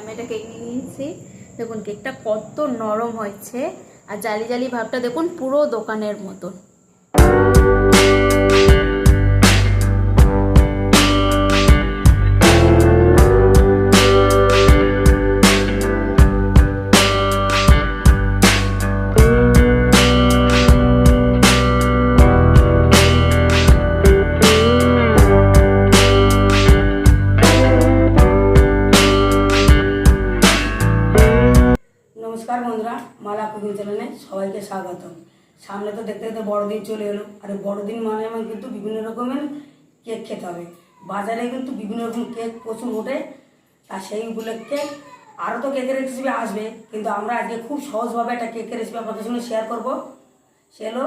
আমি এটা কেক নিয়ে নিয়েছি। দেখুন, কেকটা কত নরম হয়েছে। আর জালি জালি ভাবটা দেখুন পুরো দোকানের মতন। স্বাগতম সামনে তো দেখতে দেখতে বড়দিন চলে এলো। আর বড়দিন মানে আমার কিন্তু বিভিন্ন রকমের কেক খেতে হবে। বাজারে কিন্তু বিভিন্ন রকম কেক প্রচুর ওঠে আর সেই উপলক্ষে আরও তো কেকের রেসিপি আসবে। কিন্তু আমরা আজকে খুব সহজভাবে একটা কেকের রেসিপি আপনাদের সঙ্গে শেয়ার করব। সে হলো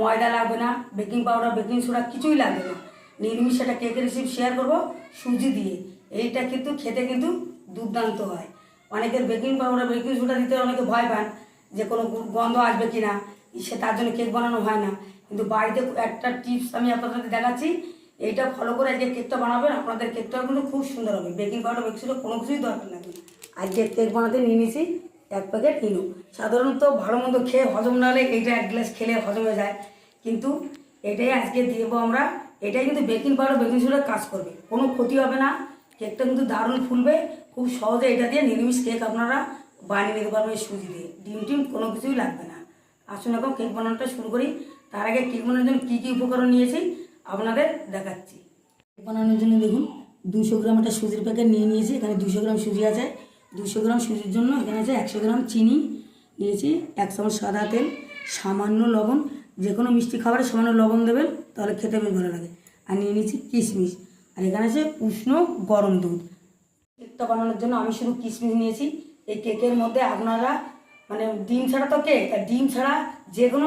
ময়দা লাগবে না বেকিং পাউডার বেকিং সোডা কিছুই লাগবে না। নিরামিষ একটা কেকের রেসিপি শেয়ার করব সুজি দিয়ে। এইটা কিন্তু খেতে কিন্তু দুর্দান্ত হয়। অনেকের বেকিং পাউডার বেকিং সোডা দিতে অনেকে ভয় পান। যে কোনো গন্ধ আসবে কি না সে তার জন্য কেক বানানো হয় না। কিন্তু বাড়িতে একটা টিপস আমি আপনাদের দেখাচ্ছি। এইটা ফলো করে আজকে কেকটা বানাবেন, আপনাদের কেকটা কিন্তু খুব সুন্দর হবে। বেকিং পাউডার বেকিং কোনো কিছুই দরকার লাগবে না আজকে কেক বানাতে নিয়ে নিয়েছি এক প্যাকেট ইনো। সাধারণত ভালো মন্দ খেয়ে হজম না হলে এইটা এক গ্লাস খেলে হজম হয়ে যায়। কিন্তু এটাই আজকে দেবো আমরা। এটাই কিন্তু বেকিং পাউডার বেকিং সোডা কাজ করবে। কোনো ক্ষতি হবে না। কেকটা কিন্তু দারুণ ফুলবে। খুব সহজে এটা দিয়ে নিরামিষ কেক আপনারা বানিয়ে নিতে পারবেন এই সুজি দিয়ে। ডিম টিম কোনো কিছুই লাগবে না। আসুন এখন কেক বানানোটা শুরু করি। তার আগে কেক বানানোর জন্য কী কী উপকরণ নিয়েছি আপনাদের দেখাচ্ছি। কেক বানানোর জন্য দেখুন দুশো গ্রাম একটা সুজির প্যাকেট নিয়ে নিয়েছি। এখানে দুশো গ্রাম সুজি আছে। দুশো গ্রাম সুজির জন্য এখানে আছে একশো গ্রাম চিনি নিয়েছি। এক চামচ সাদা তেল সামান্য লবণ। যে কোনো মিষ্টি খাবারে সামান্য লবণ দেবেন তাহলে খেতে বেশ ভালো লাগে। আর নিয়ে নিয়েছি কিশমিশ। আর এখানে আছে উষ্ণ গরম দুধ। কেকটা বানানোর জন্য আমি শুধু কিশমিশ নিয়েছি। এই কেকের মধ্যে আপনারা মানে ডিম ছাড়া তো কেক আর ডিম ছাড়া যে কোনো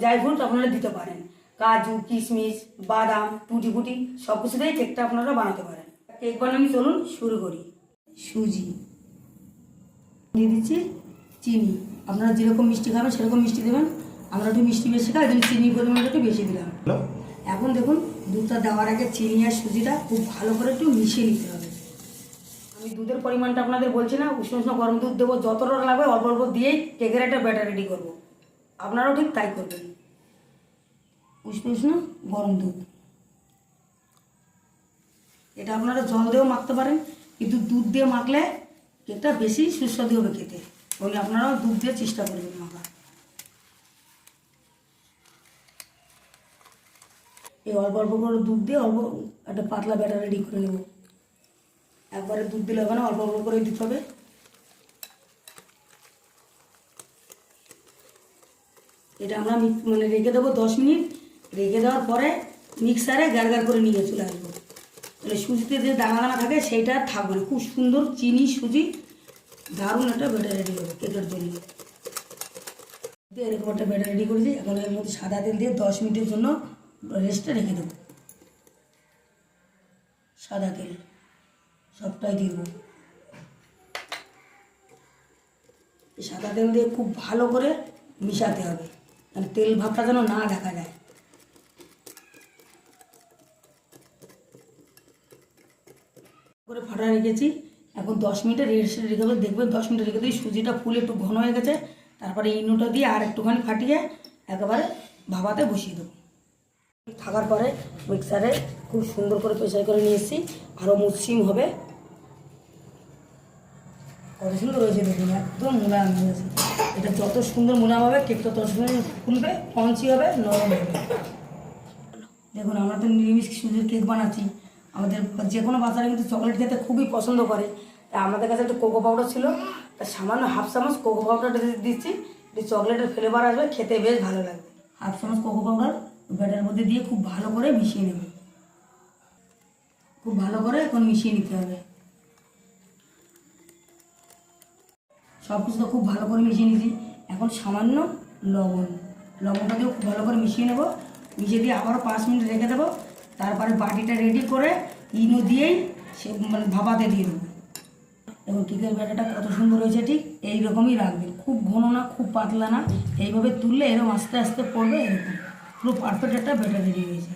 ড্রাই ফ্রুট আপনারা দিতে পারেন। কাজু কিশমিশ বাদাম টুটি ফুটি সব কিছুতেই কেকটা আপনারা বানাতে পারেন। কেক বানানো চলুন শুরু করি। সুজি দিয়ে দিচ্ছি চিনি। আপনারা যেরকম মিষ্টি খাবেন সেরকম মিষ্টি দেবেন। আমরা একটু মিষ্টি বেশি খাই ওই চিনির পরিমাণটা একটু বেশি দিলাম। এখন দেখুন দুধটা দেওয়ার আগে চিনি আর সুজিটা খুব ভালো করে একটু মিশিয়ে নিতে হবে। আমি দুধের পরিমাণটা আপনাদের বলছি না, উষ্ণ উষ্ণ গরম দুধ দেবো, যতটা লাগবে অল্প অল্প দিয়েই কেকের একটা ব্যাটার রেডি করব। আপনারাও ঠিক তাই করবেন। উষ্ণ উষ্ণ গরম দুধ। এটা আপনারা জল দিয়েও মাখতে পারেন, কিন্তু দুধ দিয়ে মাখলে কেকটা বেশি সুস্বাদু হবে খেতে। ওই আপনারাও দুধ দিয়ে চেষ্টা করবেন মাখা এই অল্প অল্প করে দুধ দিয়ে অল্প একটা পাতলা ব্যাটার রেডি করে নেব। একবারে দুধ দিলে হবে না, অল্প অল্প করে দিতে হবে। এটা আমরা মানে রেখে দেবো দশ মিনিট। রেখে দেওয়ার পরে মিক্সারে গার করে নিয়ে চলে আসব। তাহলে সুজিতে যে দানা দানা থাকে, সেইটা থাকবে না। খুব সুন্দর চিনি সুজি, দারুণ একটা ব্যাটার রেডি হবে কেকের জন্য। এরকম একটা ব্যাটার রেডি করেছি। এখন এর মধ্যে সাদা তেল দিয়ে দশ মিনিটের জন্য রেস্টে রেখে দেবো। সাদা তেল। সবটাই দেবো। সাদা তেল দিয়ে খুব ভালো করে মিশাতে হবে মানে তেল ভাবটা যেন না দেখা যায়। করে ফাটা রেখেছি, এখন দশ মিনিটে রেস্টে রেখে দেবো। দেখবেন দশ মিনিট রেখে দিই, সুজিটা ফুলে একটু ঘন হয়ে গেছে, তারপরে ইনোটা দিয়ে আর একটুখানি ফাটিয়ে একেবারে ভাবাতে বসিয়ে দেবো। থাকার পরে মিক্সারে খুব সুন্দর করে পেশাই করে নিয়ে এসেছি আরও মসৃণ হবে। কত সুন্দর হয়েছে দেখুন, একদম মোলায়ম হয়েছে এটা যত সুন্দর মোলায়ম হবে কেকটা তত সুন্দর ফুলবে কঞ্চি হবে, নরম হবে দেখুন, আমরা তো নিরামিষ সুজির কেক বানাচ্ছি। আমাদের যে কোনো বাচ্চারা কিন্তু চকলেট খেতে খুবই পছন্দ করে। তা আমাদের কাছে একটা কোকো পাউডার ছিল। তা সামান্য হাফ চামচ কোকো পাউডারটা দিচ্ছি। দিয়ে চকলেটের ফ্লেভার আসবে, খেতে বেশ ভালো লাগবে। হাফ চামচ কোকো পাউডার ব্যাটার মধ্যে দিয়ে খুব ভালো করে মিশিয়ে নেবে। খুব ভালো করে এখন মিশিয়ে নিতে হবে। সব কিছু তো খুব ভালো করে মিশিয়ে নিয়েছি। এখন সামান্য লবণ। লবণটা দিয়ে খুব ভালো করে মিশিয়ে নেব। মিশিয়ে দিয়ে আবারও পাঁচ মিনিট রেখে দেবো। তারপরে বাটিটা রেডি করে ইনো দিয়েই সে মানে ভাপাতে দিয়ে দেবো। এবং কেকের ব্যাটাটা কত সুন্দর হয়েছে ঠিক এই রকমই রাখবেন খুব ঘন না, খুব পাতলা না। এইভাবে তুললে এরকম আস্তে আস্তে পড়বে এরকম। পুরো পারফেক্ট একটা ব্যাটার রেডি হয়েছে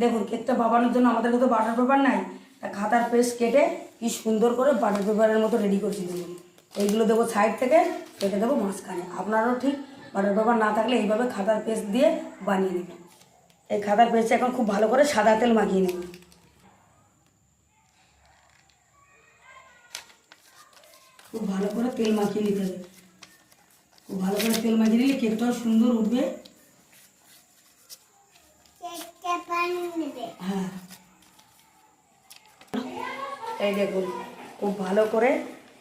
দেখুন কেকটা বাবানোর জন্য আমাদের কাছে বাটার পেপার নাই। তা খাতার পেস্ট কেটে কি সুন্দর করে বাটার পেপারের মতো রেডি করছি দেখুন। এইগুলো দেবো সাইড থেকে রেখে দেবো মাঝখানে। আপনারাও ঠিক বাটার পেপার না থাকলে এইভাবে খাতার পেস্ট দিয়ে বানিয়ে নেবেন। এই খাতার পেস্টে এখন খুব ভালো করে সাদা তেল মাখিয়ে নেবেন। খুব ভালো করে তেল মাখিয়ে নিতে হবে। খুব ভালো করে তেল মাখিয়ে নিলে কেকটাও সুন্দর উঠবে। হ্যাঁ। এই দেখুন খুব ভালো করে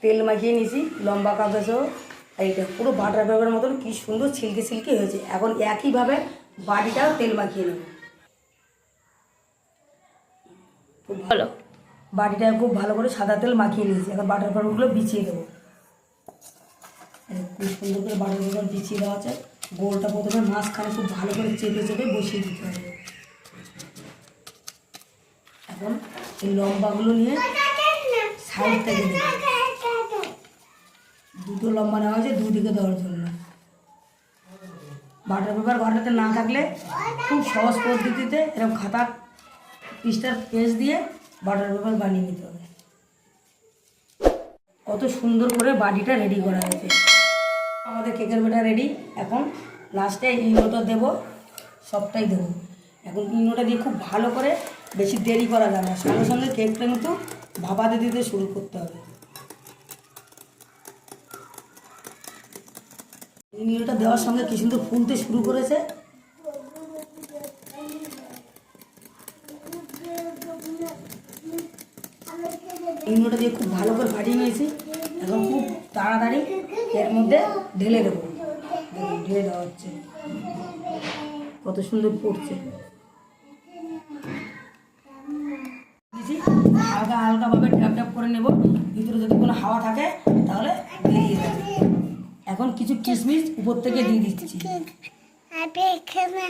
তেল মাখিয়ে নিয়েছি লম্বা কাপেসও এইটা পুরো বাটার পেপারের মতন কি সুন্দর ছিলকে সিল্কি হয়েছে। এখন একইভাবে বাড়িটাও তেল মাখিয়ে নেব। ভালো। বাটিটা খুব ভালো করে সাদা তেল মাখিয়ে নিয়েছি। এখন বাটার পেপারগুলো বিছিয়ে দেবো। খুব সুন্দর করে বাটার পেপার বিছিয়ে দেওয়া আছে। গোলটা প্রথমে মাঝখানে খুব ভালো করে চেপে চেপে বসিয়ে দিতে হবে। এখন এই লম্বাগুলো নিয়ে সাইড থেকে দেবো। দুটো লম্বা নেওয়া হয়েছে, দুদিকে দেওয়ার জন্য বাটার পেপার ঘরটাতে না থাকলে খুব সহজ পদ্ধতিতে এরকম খাতা পিসটার পেজ দিয়ে বাটার পেপার বানিয়ে নিতে হবে। কত সুন্দর করে বাটিটা রেডি করা হয়েছে। আমাদের কেকের বেটা রেডি এখন লাস্টে ইনোটা দেব, সবটাই দেবো। এখন ইনোটা দিয়ে খুব ভালো করে বেশি দেরি করা যাবে সঙ্গে সঙ্গে কেকটা কিন্তু ভাবাতে দিতে শুরু করতে হবে। ইনোটা দেওয়ার সঙ্গে কি সুন্দর ফুলতে শুরু করেছে? ইনোটা দিয়ে খুব ভালো করে ফাটিয়ে নিয়েছি। এখন খুব তাড়াতাড়ি এর মধ্যে ঢেলে দেবো। ঢেলে দেওয়া হচ্ছে। কত সুন্দর পড়ছে। হালকা হালকাভাবে ট্যাপ ট্যাপ করে নেব। ভিতরে যদি কোনো হাওয়া থাকে, তাহলে বেরিয়ে যাবে এখন কিছু কিশমিশ উপর থেকে দিয়ে দিচ্ছি।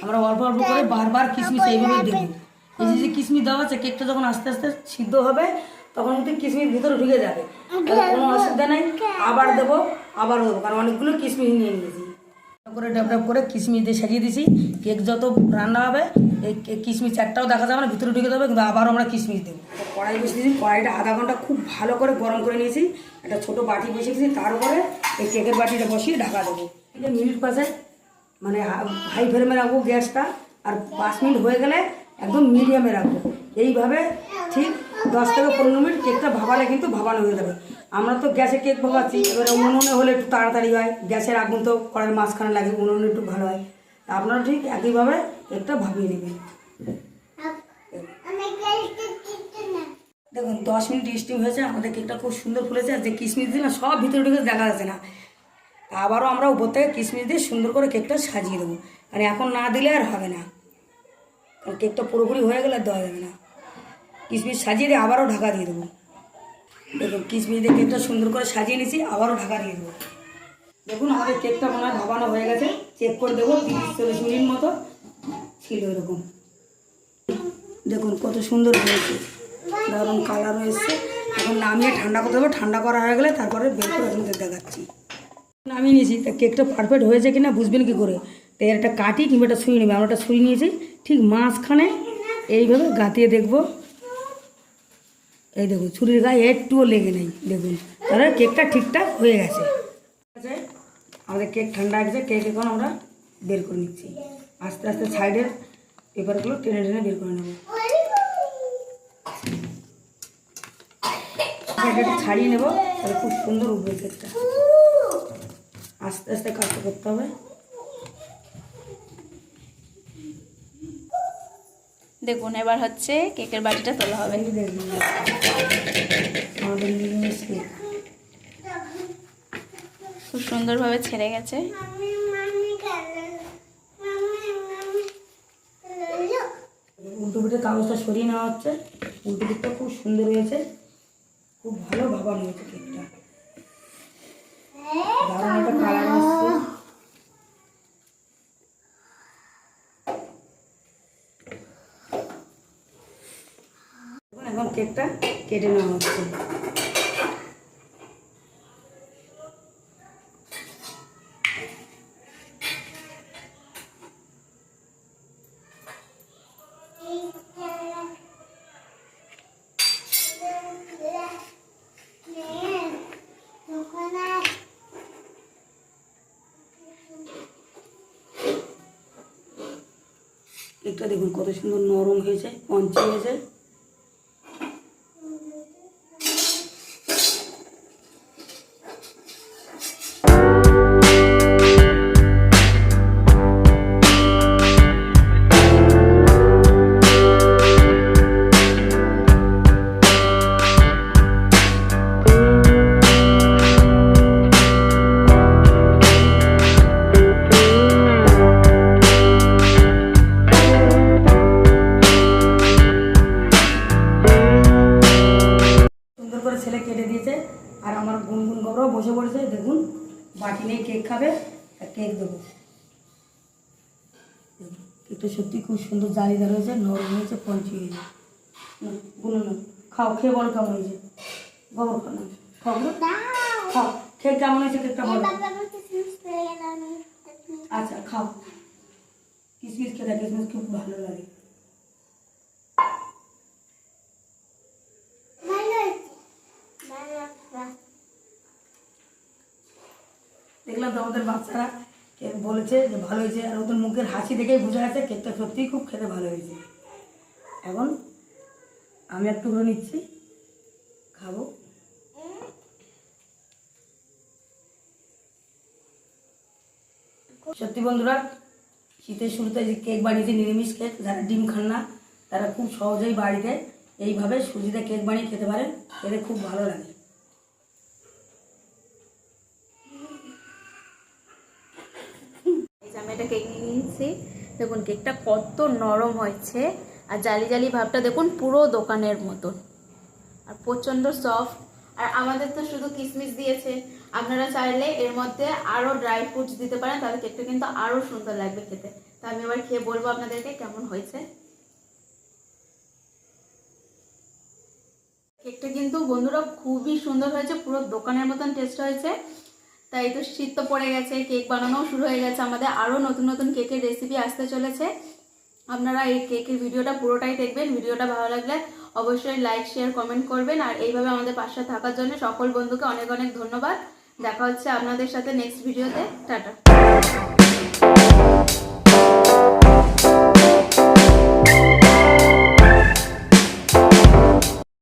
আমরা অল্প অল্প করে বারবার কিশমিশ এইভাবে দেবো। এই যে কিশমিশ দেওয়া আছে, কেকটা যখন আস্তে আস্তে সিদ্ধ হবে, তখন কিন্তু কিশমিশ ভিতরে ঢুকে যাবে। কোনো অসুবিধা নেই, আবার দেবো আবার দেবো, কারণ অনেকগুলো কিশমিশ নিয়ে নিয়েছি। করে ড্যাপ করে কিশমিশ দিয়ে সাজিয়ে দিছি কেক যত রান্না হবে এই কিশমিশ একটাও দেখা যাবে না, ভিতরে ঢুকে যাবে, কিন্তু আবারও আমরা কিশমিশ দেবো। কড়াই বসিয়ে দিয়েছি কড়াইটা আধা ঘণ্টা খুব ভালো করে গরম করে নিয়েছি। একটা ছোটো বাটি বসিয়ে দিয়েছি তার উপরে এই কেকের বাটিটা বসিয়ে ঢাকা দেবো। এটা মিনিট পাশে মানে হাই ফ্লেমে রাখব গ্যাসটা, আর পাঁচ মিনিট হয়ে গেলে একদম মিডিয়ামে রাখব। এইভাবে ঠিক দশ থেকে পনেরো মিনিট কেকটা ভাবালে কিন্তু ভাবানো হয়ে যাবে। আমরা তো গ্যাসে কেক ভাবাচ্ছি, এবারে উনুনে হলে একটু তাড়াতাড়ি হয়, গ্যাসের আগুন তো কড়ার মাঝখানে লাগে, উনুনে একটু ভালো হয়। আপনারা ঠিক একইভাবে কেকটা ভাবিয়ে নেবেন। দেখুন, দশ মিনিট স্টিম হয়েছে, আমাদের কেকটা খুব সুন্দর ফুলেছে, আর যে কিশমিশ দিলাম, সব ভিতরে ঢুকে দেখা যাচ্ছে না। আবারও আমরা উপর থেকে কিশমিশ দিয়ে সুন্দর করে কেকটা সাজিয়ে দেবো। মানে এখন না দিলে আর হবে না। কারণ কেকটা পুরোপুরি হয়ে গেলে দেওয়া যাবে না। কিশমিশ সাজিয়ে দিয়ে আবারও ঢাকা দিয়ে দেবো। দেখুন, কিশমিশ দিয়ে কেকটা সুন্দর করে সাজিয়ে নিয়েছি, আবারও ঢাকা দিয়ে দেবো। দেখুন, আমাদের কেকটা মনে হয় ভাবানো হয়ে গেছে। চেক করে দেবো, তিরিশ চল্লিশ মিনিট মতো ছিল এরকম। দেখুন, কত সুন্দর হয়েছে। দারুণ কালারও এসছে। এখন নামিয়ে ঠান্ডা করতে হবে। ঠান্ডা করা হয়ে গেলে তারপরে বের করে আপনাদের দেখাচ্ছি। নামিয়ে নিয়েছি। তা কেকটা পারফেক্ট হয়েছে কিনা বুঝবেন কি করে? তো এর একটা কাটি কিংবা একটা সুই নেবে। আমরা একটা সুই নিয়েছি। ঠিক মাঝখানে এইভাবে গাতিয়ে দেখব। এই দেখুন, ছুরির গায়ে একটুও লেগে নেই। দেখুন, তাহলে কেকটা ঠিকঠাক হয়ে গেছে। আমাদের কেক ঠান্ডা আছে কেক এখন আমরা বের করে নিচ্ছি। আস্তে আস্তে সাইডের পেপারগুলো টেনে টেনে বের করে নেব। একটু ছাড়িয়ে নেব তাহলে খুব সুন্দর উঠবে কেকটা। আস্তে আস্তে কাজটা করতে হবে। দেখুন এবার হচ্ছে কেকের বাটিটা তোলা হবে। আমাদের নিরামিষ কেক। খুব সুন্দরভাবে ছেড়ে গেছে। উল্টো পিঠে কাগজটা সরিয়ে নেওয়া হচ্ছে। উল্টো দিকটা খুব সুন্দর হয়েছে। খুব ভালো ভাবানো হয়েছে কেকটা। দারুণ একটা কালার আসছে। এখন কেকটা কেটে নেওয়া হচ্ছে। কেকটা দেখুন কত সুন্দর নরম হয়েছে পঞ্চে হয়েছে। আর আমার গুনগুন গবরাও বসে পড়েছে, দেখুন, বাটি নেই কেক খাবে, আর কেক দেবো। কেকটা সত্যি খুব সুন্দর জালিদার হয়েছে নরম হয়েছে, পঞ্চি হয়েছে গুনুন না খাও, খেয়ে বলো কেমন হয়েছে। গবর খাও খাও কেক কেমন হয়েছে কেকটা বলো। আচ্ছা খাও। কিসমিস খেতে কিসমিস খুব ভালো লাগে। দেখলাম তো আমাদের বাচ্চারা বলেছে যে ভালো হয়েছে। আর ওদের মুখের হাসি দেখেই বোঝা যাচ্ছে কেকটা সত্যিই খুব খেতে ভালো হয়েছে। এখন আমি একটু করে নিচ্ছি। খাব। সত্যি বন্ধুরা, শীতের শুরুতে যে কেক বানিয়েছে, নিরামিষ কেক, যারা ডিম খান না, তারা খুব সহজেই বাড়িতে এইভাবে সুজিতে কেক বানিয়ে খেতে পারেন। খেতে খুব ভালো লাগে এই যে আমি একটা কেক নিয়ে নিয়েছি দেখুন, কেকটা কত নরম হয়েছে। আর জালি জালি ভাবটা দেখুন, পুরো দোকানের মতন। আর প্রচণ্ড সফট আর আমাদের তো শুধু কিশমিশ দিয়েছে। আপনারা চাইলে এর মধ্যে আরও ড্রাই ফ্রুটস দিতে পারেন, তাহলে কেকটা কিন্তু আরও সুন্দর লাগবে খেতে। তা আমি এবার খেয়ে বলব আপনাদেরকে কেমন হয়েছে। কেকটা কিন্তু বন্ধুরা খুবই সুন্দর হয়েছে, পুরো দোকানের মতন টেস্ট হয়েছে। তাই তো শীত তো পড়ে গেছে কেক বানানোও শুরু হয়ে গেছে, আমাদের আরও নতুন নতুন কেকের রেসিপি আসতে চলেছে। আপনারা এই কেকের ভিডিওটা পুরোটাই দেখবেন, ভিডিওটা ভালো লাগলে অবশ্যই লাইক শেয়ার কমেন্ট করবেন, আর এইভাবে আমাদের পাশে থাকার জন্য সকল বন্ধুকে অনেক অনেক ধন্যবাদ। দেখা হচ্ছে আপনাদের সাথে নেক্সট ভিডিওতে টাটা।